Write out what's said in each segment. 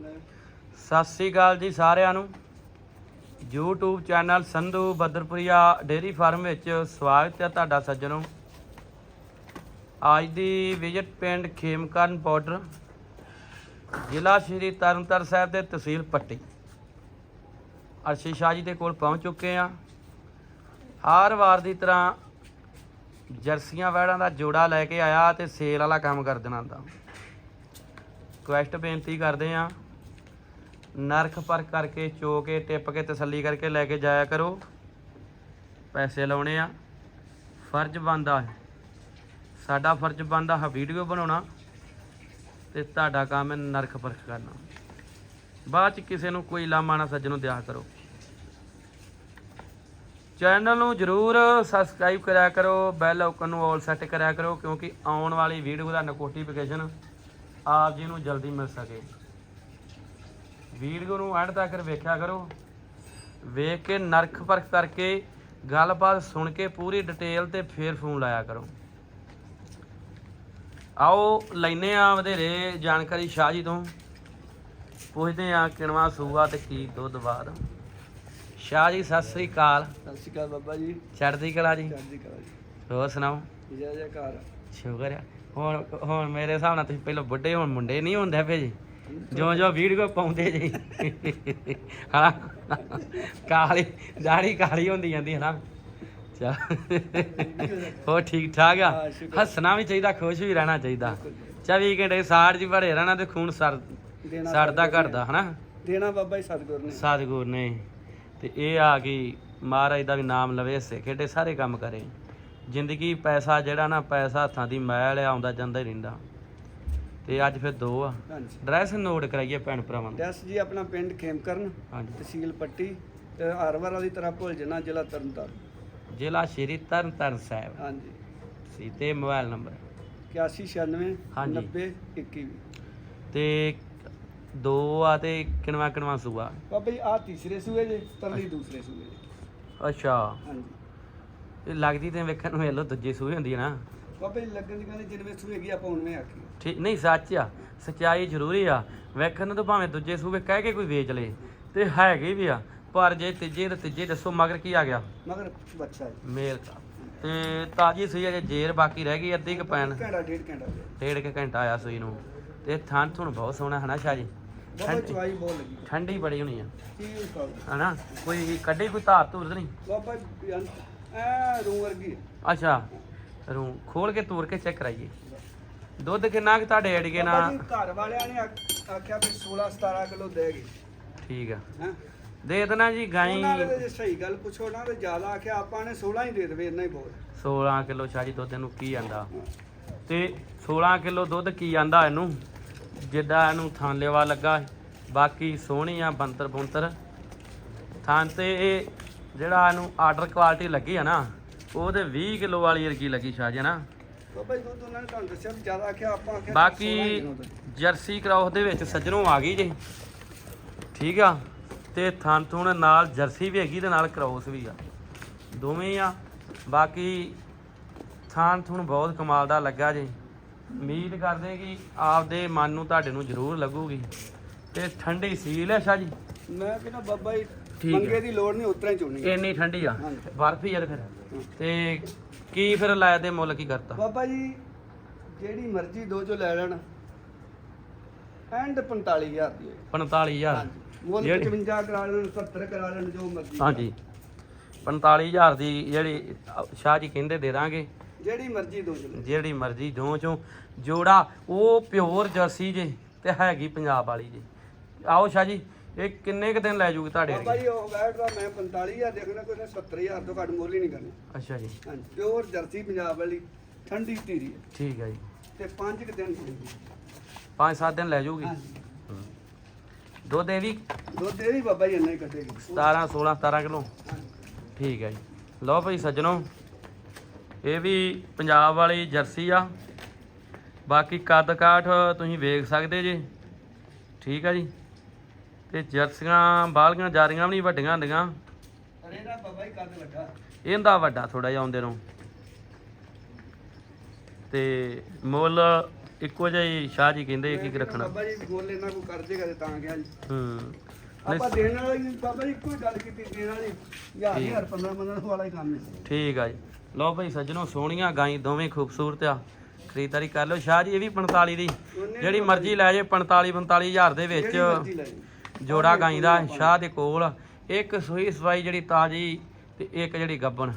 ਸਤਿ ਸ੍ਰੀ ਅਕਾਲ ਜੀ ਸਾਰਿਆਂ ਨੂੰ। YouTube channel Sandhu Badarpuria dairy farm ਵਿੱਚ ਸਵਾਗਤ ਹੈ ਤੁਹਾਡਾ ਸੱਜਣੋ। ਅੱਜ ਦੀ ਵਿਜ਼ਿਟ ਪਿੰਡ ਖੇਮਕਰਨ ਬਾਰਡਰ, ਜ਼ਿਲ੍ਹਾ ਸ਼੍ਰੀ ਤਰਨਤਾਰਨ ਸਾਹਿਬ ਦੇ ਤਹਿਸੀਲ ਪੱਟੀ। ਅਰਸ਼ੀ ਸ਼ਾਹ ਜੀ ਦੇ ਕੋਲ ਪਹੁੰਚ ਚੁੱਕੇ ਆ ਹਰ ਵਾਰ ਦੀ ਤਰ੍ਹਾਂ ਜਰਸੀਆਂ ਵੈੜਾਂ ਦਾ ਜੋੜਾ ਲੈ ਕੇ ਆਇਆ ਤੇ ਸੇਲ ਵਾਲਾ ਕੰਮ ਕਰ ਦੇਣਾ ਦਾ ਰਿਕੁਐਸਟ ਬੇਨਤੀ ਕਰਦੇ ਆ ਨਰਖ ਪਰ ਕਰਕੇ ਚੋ ਕੇ, ਟਿੱਪ ਕੇ, ਤਸੱਲੀ ਕਰਕੇ ਲੈ ਕੇ ਜਾਇਆ ਕਰੋ। ਪੈਸੇ ਲਾਉਣੇ ਆ। ਫਰਜ਼ ਬਣਦਾ ਹੈ। ਸਾਡਾ ਫਰਜ਼ ਬਣਦਾ ਹੈ ਵੀਡੀਓ ਬਣਾਉਣਾ ਤੇ ਤੁਹਾਡਾ ਕੰਮ ਹੈ ਨਰਖ ਪਰਖ ਕਰਨਾ। ਬਾਅਦ ਚ ਕਿਸੇ ਨੂੰ ਕੋਈ ਲਾਮਾ ਨਾ ਸੱਜਣੋਂ ਦਿਆ ਕਰੋ। ਚੈਨਲ ਨੂੰ ਜਰੂਰ ਸਬਸਕ੍ਰਾਈਬ ਕਰਿਆ ਕਰੋ ਬੈਲ ਆਈਕਨ ਨੂੰ ਆਲ ਸੈੱਟ ਕਰਿਆ ਕਰੋ ਕਿਉਂਕਿ ਆਉਣ ਵਾਲੀ ਵੀਡੀਓ ਦਾ ਨੋਟੀਫਿਕੇਸ਼ਨ ਆਪ ਜੀ ਨੂੰ ਜਲਦੀ ਮਿਲ ਸਕੇ। ਵੀਡੀਓ ਨੂੰ ਐਂਡ ਤੱਕ ਵੇਖਿਆ ਕਰੋ। ਵੇਖ ਕੇ ਨਰਖ ਪਰਖ ਕਰਕੇ ਗੱਲਬਾਤ ਸੁਣ ਕੇ ਪੂਰੀ ਡਿਟੇਲ ਤੇ ਫੇਰ ਫੋਨ ਲਾਇਆ ਕਰੋ। ਆਓ ਲੈਨੇ ਆ ਵਧੇਰੇ ਜਾਣਕਾਰੀ ਸ਼ਾਹ ਜੀ ਤੋਂ। ਪੁੱਛਦੇ ਆ ਕਿਣਵਾ ਸੂਆ ਤੇ ਕੀ ਦੁੱਧ ਬਾਦ ਸ਼ਾਹ ਜੀ ਸਤਿ ਸ੍ਰੀ ਅਕਾਲ। ਸਤਿ ਸ਼੍ਰੀ ਅਕਾਲ ਬਾਬਾ ਜੀ। ਚੜ੍ਹਦੀ ਕਲਾ ਜੀ। ਚੜ੍ਹਦੀ ਕਲਾ ਜੀ। ਹੋਰ ਸੁਣਾਓ? ਜੈ ਜੈਕਾਰ। ਸ਼ੁਕਰ ਆ। ਹੁਣ ਹੁਣ ਮੇਰੇ ਹਿਸਾਬ ਨਾਲ ਤੁਸੀਂ ਪਹਿਲਾਂ ਬੁੱਢੇ ਹੁਣ ਮੁੰਡੇ ਨਹੀਂ ਹੁੰਦੇ ਪਏ ਜੀ। ਜੋ ਜੋ ਵੀਡੀਓ ਪਾਉਂਦੇ ਜੀ। ਹਾਂ ਕਾਲੀ ਦਾੜੀ ਕਾਲੀ ਹੁੰਦੀ ਜਾਂਦੀ ਹੈ ਨਾ ਚਾ ਹੋ ਠੀਕ ਠਾਕ ਆ। ਹੱਸਣਾ ਵੀ ਚਾਹੀਦਾ ਖੁਸ਼ ਵੀ ਰਹਿਣਾ ਚਾਹੀਦਾ। 24 ਘੰਟੇ ਸਾੜ ਜੀ ਭਰੇ ਰਹਿਣਾ ਤੇ ਖੂਨ ਸਰ ਸੜਦਾ ਘਟਦਾ ਹਨਾ? ਦੇਣਾ ਬਾਬਾ ਜੀ ਸਤਿਗੁਰ ਨੇ। ਸਤਿਗੁਰ ਨੇ। ਤੇ ਇਹ ਆ ਗਈ ਮਹਾਰਾਜ ਦਾ ਵੀ ਨਾਮ ਲਵੇ ਹਿੱਸੇ ਖੇਡੇ ਸਾਰੇ ਕੰਮ ਕਰੇ। ਜ਼ਿੰਦਗੀ ਪੈਸਾ ਜਿਹੜਾ ਨਾ ਪੈਸਾ ਹੱਥਾਂ ਦੀ ਮੈਲ ਆਉਂਦਾ ਜਾਂਦਾ ਹੀ ਰਹਿੰਦਾ। ਤੇ ਅੱਜ ਫਿਰ ਦੋ ਆ। ਹਾਂਜੀ। ਡਰੈਸ ਨੋਟ ਕਰਾਈਏ ਭੈਣ ਭਰਾਵਾਂ ਨੂੰ ਦਸ ਜੀ ਆਪਣਾ ਪਿੰਡ ਖੇਮਕਰਨ ਹਾਂਜੀ। ਤਹਿਸੀਲ ਪੱਟੀ ਤੇ ਹਰਵਾਰ ਵਾਲੀ ਤਰ੍ਹਾਂ ਭੁੱਲ ਜਣਾ ਜ਼ਿਲ੍ਹਾ ਤਰਨਤਾਰਨ। ਜ਼ਿਲ੍ਹਾ ਸ਼੍ਰੀ ਤਰਨਤਾਰਨ ਸਾਹਿਬ। ਹਾਂਜੀ। ਸੀ ਤੇ ਮੋਬਾਈਲ ਨੰਬਰ। 8196 ਹਾਂਜੀ। 90 21 ਤੇ ਦੋ ਆ ਤੇ ਕਿਣਵਾ ਕਿਣਵਾ ਸੂਆ? ਬਾਬਾ ਜੀ ਆ ਤੀਸਰੇ ਸੂਏ ਜੇ ਤਰਲੀ ਦੂਸਰੇ ਸੂਏ ਜੇ। ਅੱਛਾ। ਹਾਂਜੀ। ਇਹ ਲੱਗਦੀ ਤੇ ਵੇਖਣ ਨੂੰ ਵੇਲੋ ਦੂਜੀ ਸੂਈ ਹੁੰਦੀ ਹੈ ਨਾ। ਬਾਬਾ ਲੱਗਣ ਦੀ ਕਹਿੰਦੇ ਜਿੰਨੇ ਸੂਏ ਹੈਗੀ ਆਪਾਂ ਉਨਵੇਂ ਆਖੀ ਠੀਕ ਨਹੀਂ ਸੱਚ ਆ। ਸਚਾਈ ਜ਼ਰੂਰੀ ਆ। ਵੇਖਣ ਨੂੰ ਤਾਂ ਭਾਵੇਂ ਦੂਜੇ ਸੂਬੇ ਕਹਿ ਕੇ ਕੋਈ ਵੇਚ ਲੇ ਤੇ ਹੈਗੀ ਵੀ ਆ। ਪਰ ਜੇ ਤੀਜੇ ਤੇ ਤੀਜੇ ਦੱਸੋ ਮਗਰ ਕੀ ਆ ਗਿਆ? ਮਗਰ ਬੱਚਾ ਜੀ। ਮੇਲ ਕਾ ਤੇ ਤਾਜੀ ਸੂਈ ਅਜੇ ਜੇਰ ਬਾਕੀ ਰਹਿ ਗਈ ਅੱਧੀ ਕ ਪੈਣ। ਘੰਟਾ ਡੇਢ ਘੰਟਾ ਡੇਢ ਕੁ ਘੰਟਾ ਆਇਆ ਸੂਈ ਨੂੰ। ਤੇ ਥਣ ਥੁਣ ਬਹੁਤ ਸੋਹਣਾ ਹਨਾ ਸ਼ਾਹ ਜੀ? ਠੰਡੀ- ਚਵਾਈ ਬਹੁਤ ਲੱਗੀ। ਠੰਡੀ ਬੜੀ ਹੋਣੀ ਆ। ਹਨਾ? ਕੋਈ ਕੱਢੀ ਕੋਈ ਧਾਰ ਧੂਰ ਨਹੀਂ? ਬਾਬਾ ਐ ਰੂ ਵਰਗੀ। ਅੱਛਾ। ਰੂ ਖੋਲ ਕੇ ਤੋੜ ਕੇ ਚੈੱਕ ਕਰਾਈਏ। ਦੁੱਧ ਕਿੰਨਾ ਕਿ ਤੁਹਾਡੇ ਅੜੀਏ ਬਾਬਾ ਨਾ ਜੀ ਘਰ ਵਾਲਿਆਂ ਨੇ ਆਖ- ਆਖਿਆ ਵੀ 16 17 ਕਿਲੋ ਦੇਗੀ ਠੀਕ ਆ। ਹੈ? ਦੇ ਦੇਣਾ ਜੀ ਗਾਈ। ਉਹਨਾਂ ਨੇ ਜੇ ਸਹੀ ਗੱਲ ਪੁੱਛੋ ਨਾ ਤੇ ਜ਼ਿਆਦਾ ਆਖਿਆ ਆਪਾਂ ਨੇ 16 ਹੀ ਦੇ ਦੇਵੇ ਇੰਨਾ ਹੀ ਬਹੁਤ। 16 ਕਿਲੋ ਸ਼ਾਜੀ ਦੁੱਧ ਇਹਨੂੰ ਕੀ ਆਂਦਾ? ਤੇ 16 ਕਿਲੋ ਦੁੱਧ ਕੀ ਆਂਦਾ ਇਹਨੂੰ? ਜਿੱਦਾਂ ਇਹਨੂੰ ਥਾਂ ਲੈਵਾ ਲੱਗਾ ਬਾਕੀ ਸੋਹਣੀ ਆ ਬੰਤਰ ਬੁੰਤਰ ਥਾਂ ਤੇ ਇਹ ਜਿਹੜਾ ਇਹਨੂੰ ਆਰਡਰ ਕੁਆਲਿਟੀ ਲੱਗੀ ਆ ਨਾ ਉਹਦੇ 20 ਕਿਲੋ ਵਾਲੀ ਰਕੀ ਲੱਗੀ ਨਾ? ਬਾਬਾ ਜੀ ਦੁੱਧ ਉਹਨਾਂ ਨੇ ਤੁਹਾਨੂੰ ਦੱਸਿਆ ਵੀ ਜ਼ਿਆਦਾ ਆਖਿਆ ਆਪਾਂ ਆਖਿਆ 16 ਹੀ ਬਾਕੀ। ਜਰਸੀ ਕ੍ਰਾਸ ਦੇ ਵਿੱਚ ਸੱਜਣੋਂ ਆ ਗਈ ਜੇ। ਠੀਕ ਆ? ਤੇ ਥਣ ਥੁਣ ਨਾਲ ਜਰਸੀ ਵੀ ਹੈਗੀ ਤੇ ਨਾਲ ਕ੍ਰਾਸ ਵੀ ਆ। ਦੋਵੇਂ ਆ। ਬਾਕੀ ਥਣ ਥੁਣ ਬਹੁਤ ਕਮਾਲ ਦਾ ਲੱਗਾ ਜੇ। ਉਮੀਦ ਕਰਦੇ ਕਿ ਆਪਦੇ ਮਨ ਨੂੰ ਤੁਹਾਡੇ ਨੂੰ ਜ਼ਰੂਰ ਲੱਗੂਗੀ। ਤੇ ਠੰਡੀ ਸੀਲ ਹੈ ਸ਼ਾਹ ਜੀ? ਮੈਂ ਕਹਿੰਦਾ ਬਾਬਾ ਜੀ ਠੀਕ ਹੈ। ਮੰਗੇ ਦੀ ਲੋੜ ਨਹੀਂ ਉਤਰਾ ਹੀ ਚੁਣਨੀ ਇੰਨੀ ਠੰਡੀ ਆ। ਹਾਂਜੀ। ਬਰਫ ਹੀ ਤੇ ਫਿਰ। ਤੇ ਕੀ ਫਿਰ ਲਾਇਆ ਦੇ ਮੁੱਲ ਕੀ ਕਰਤਾ? ਬਾਬਾ ਜੀ ਜਿਹੜੀ ਮਰਜ਼ੀ ਦੋ ਚੋ ਲੈ ਲੈਣ। ਐਂਡ 45000 ਦੀ। ਹੋਈ। 45000 ਹਾਂਜੀ। ਮੁੱਲ ਜਿਹੜੀ- 55 ਕਰਾ ਲੈਣ 70 ਕਰਾ ਲੈਣ ਜੋ ਮਰਜ਼ੀ ਹਾਂਜੀ। 45000 ਦੀ ਜਿਹੜੀ ਸ਼ਾਹ ਜੀ ਕਹਿੰਦੇ ਦੇ ਦਾਂਗੇ। ਜਿਹੜੀ ਮਰਜ਼ੀ ਦੋ ਚੋ ਲੈ। ਜਿਹੜੀ ਮਰਜ਼ੀ ਦੋ ਚੋਂ। ਜੋੜਾ ਉਹ ਪਿਓਰ ਜਰਸੀ ਜੇ ਤੇ ਹੈਗੀ ਪੰਜਾਬ ਵਾਲੀ ਜੇ। ਆਓ ਸ਼ਾਹ ਜੀ ਇਹ ਕਿੰਨੇ ਕੁ ਦਿਨ ਲੈ ਜੂਗੀ ਤੁਹਾਡੇ ਬਾਬਾ? ਜੀ ਉਹ ਵੈਟ ਦਾ ਮੈਂ 45000 ਦੇਖਣਾ ਕੋਈ ਨਾ 70000 ਤੋਂ ਘੱਟ ਮੁੱਲ ਹੀ ਨਹੀਂ ਕਰਨਾ। ਅੱਛਾ ਜੀ। ਹਾਂਜੀ ਪਿਓਰ ਜਰਸੀ ਪੰਜਾਬ ਵਾਲੀ ਠੰਡੀ ਧੀਰੀ ਹੈ। ਠੀਕ ਹੈ ਜੀ। ਤੇ 5 ਕਿ ਦਿਨ ਦੀ। 5-7 ਦਿਨ ਲੈ ਜੂਗੀ? ਹਾਂਜੀ। ਦੁੱਧ ਇਹ ਵੀ ਦੁੱਧ ਇਹ ਵੀ ਬਾਬਾ ਜੀ ਇੰਨਾ ਹੀ ਕੱਢੇਗੀ 17 16 17 ਕਿਲੋ। ਠੀਕ ਹੈ ਜੀ। ਲਓ ਭਾਈ ਸੱਜਣੋ ਇਹ ਵੀ ਪੰਜਾਬ ਵਾਲੀ ਜਰਸੀ ਆ। ਬਾਕੀ ਕੱਦ ਕਾਠ ਤੁਸੀਂ ਵੇਖ ਸਕਦੇ ਜੇ। ਠੀਕ ਆ ਜੀ। ਤੇ ਜਰਸੀਆਂ ਬਾਲੀਆਂ ਜਾਰੀਆਂ ਵੀ ਨਹੀਂ ਵੱਡੀਆਂ ਹੁੰਦੀਆਂ। ਪਰ ਇਹਦਾ ਬਾਬਾ ਜੀ ਕੱਦ ਵੱਡਾ। ਇਹਦਾ ਵੱਡਾ ਥੋੜਾ ਜਿਹਾ ਆਉਂਦੇ ਨੂੰ। ਤੇ ਮੁੱਲ ਇੱਕੋ ਜਿਹਾ ਹੀ ਸ਼ਾਹ ਜੀ ਕਹਿੰਦੇ ਕੀ ਕੀ ਰੱਖਣਾ। ਬਾਬਾ ਜੀ ਗੋਲ ਇਹਨਾਂ ਕੋ ਕਰ ਜੇਗਾ ਤੇ ਤਾਂ ਗਿਆ ਜੀ। ਹੂੰ। ਆਪਾਂ ਦੇਣ ਵਾਲਾ ਹੀ ਬਾਬਾ ਜੀ ਇੱਕੋ ਹੀ ਗੱਲ ਕੀਤੀ ਦੇਣ ਵਾਲੀ ਯਾਰ ਠੀਕ। ਹਜ਼ਾਰ 15 15 ਵਾਲਾ ਹੀ ਕੰਮ ਹੈ। ਠੀਕ ਆ ਜੀ। ਲਓ ਭਾਈ ਸੱਜਣੋ ਸੋਹਣੀਆਂ ਗਾਈ ਦੋਵੇਂ ਖੂਬਸੂਰਤ ਆ। ਖਰੀਦਦਾਰੀ ਕਰ ਲਓ। ਸ਼ਾਹ ਜੀ ਇਹ ਵੀ 45 ਦੀ। ਜਿਹੜੀ ਮਰਜ਼ੀ ਲੈ ਜੇ 45 45 ਹਜ਼ਾਰ ਦੇ ਵਿੱਚ। ਜਿਹੜੀ ਮਰਜ਼ੀ ਲੈ ਜੀ। ਜੋੜਾ ਗਾਈ ਦਾ ਸ਼ਾਹ ਦੇ ਕੋਲ। ਇੱਕ ਸੂਈ ਸਵਾਈ ਜਿਹੜੀ ਤਾਜੀ ਤੇ ਇੱਕ ਜਿਹੜੀ ਗੱਬਣ।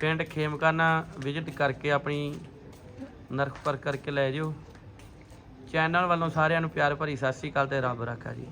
ਪਿੰਡ ਖੇਮਕਾਨਾ ਵਿਜ਼ਿਟ ਕਰਕੇ ਆਪਣੀ ਨਰਖ ਪਰ ਕਰਕੇ ਲੈ ਜਿਓ। ਚੈਨਲ ਵੱਲੋਂ ਸਾਰਿਆਂ ਨੂੰ ਪਿਆਰ ਭਰੀ ਸਤਿ ਸ੍ਰੀ ਅਕਾਲ ਤੇ ਰੱਬ ਰੱਖਾ ਜੀ।